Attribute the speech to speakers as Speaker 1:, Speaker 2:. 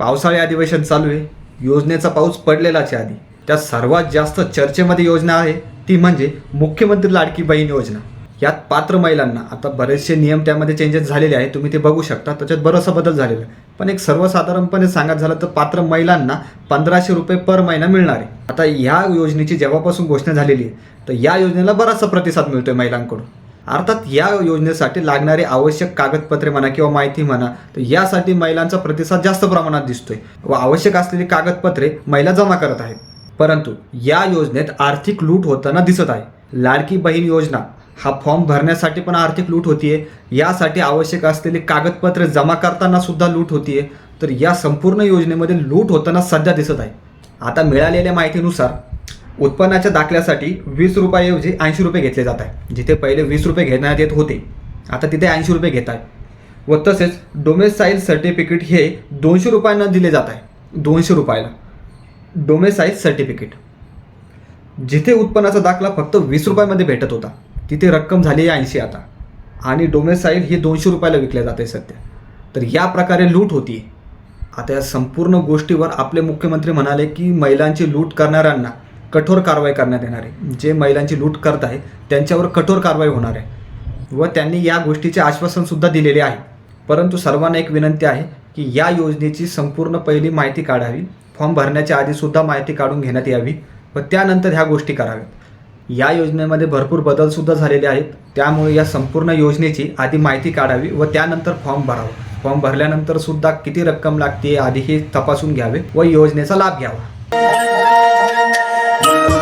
Speaker 1: पावसाळी अधिवेशन चालू आहे. योजनेचा पाऊस पडलेलाच आहे आधी. त्यात सर्वात जास्त चर्चेमध्ये योजना आहे ती म्हणजे मुख्यमंत्री लाडकी बहीण योजना. यात पात्र महिलांना आता बरेचसे नियम त्यामध्ये चेंजेस झालेले आहेत. तुम्ही ते बघू शकता. त्याच्यात बराचसा बदल झालेला आहे. पण एक सर्वसाधारणपणे सांगायचं झालं तर पात्र महिलांना पंधराशे रुपये पर महिना मिळणार आहे. आता या योजनेची जेव्हापासून घोषणा झालेली आहे तर या योजनेला बराचसा प्रतिसाद मिळतोय महिलांकडून. अर्थात या योजनेसाठी लागणारी आवश्यक कागदपत्रे म्हणा किंवा माहिती म्हणा तर यासाठी महिलांचा प्रतिसाद जास्त प्रमाणात दिसतोय व आवश्यक असलेली कागदपत्रे महिला जमा करत आहेत. परंतु या योजनेत आर्थिक लूट होताना दिसत आहे. लाडकी बहीण योजना हा फॉर्म भरण्यासाठी पण आर्थिक लूट होतीये. यासाठी आवश्यक असलेली कागदपत्रे जमा करताना सुद्धा लूट होतीये. तर या संपूर्ण योजनेमध्ये लूट होताना सध्या दिसत आहे. आता मिळालेल्या माहितीनुसार उत्पन्नाच्या दाखल्यासाठी वीस रुपयाऐवजी ऐंशी रुपये घेतले जात आहे जिथे पहिले वीस रुपये घेण्यात येत होते आता तिथे ऐंशी रुपये घेत आहे व तसेच डोमेसाईल सर्टिफिकेट हे दोनशे रुपयांना दिले जात आहे. दोनशे रुपयाला. डोमेसाईल सर्टिफिकेट जिथे उत्पन्नाचा दाखला फक्त वीस रुपयामध्ये भेटत होता तिथे रक्कम झाली आहे ऐंशी आता. आणि डोमेसाईल हे दोनशे रुपयाला विकले जाते सध्या. तर या प्रकारे लूट होती आता या संपूर्ण गोष्टीवर आपले मुख्यमंत्री म्हणाले की महिलांची लूट करणाऱ्यांना कठोर कारवाई करण्यात येणार आहे. जे महिलांची लूट करत आहे त्यांच्यावर कठोर कारवाई होणार आहे. व त्यांनी या गोष्टीचे आश्वासनसुद्धा दिलेले आहे. परंतु सर्वांना एक विनंती आहे की या योजनेची संपूर्ण पहिली माहिती काढावी. फॉर्म भरण्याच्या आधीसुद्धा माहिती काढून घेण्यात यावी व त्यानंतर ह्या गोष्टी कराव्यात. या योजनेमध्ये भरपूर बदलसुद्धा झालेले आहेत. त्यामुळे या संपूर्ण योजनेची आधी माहिती काढावी व त्यानंतर फॉर्म भरावा. फॉर्म भरल्यानंतर सुद्धा किती रक्कम लागते आधी हे तपासून घ्यावे व योजनेचा लाभ घ्यावा. Thank you.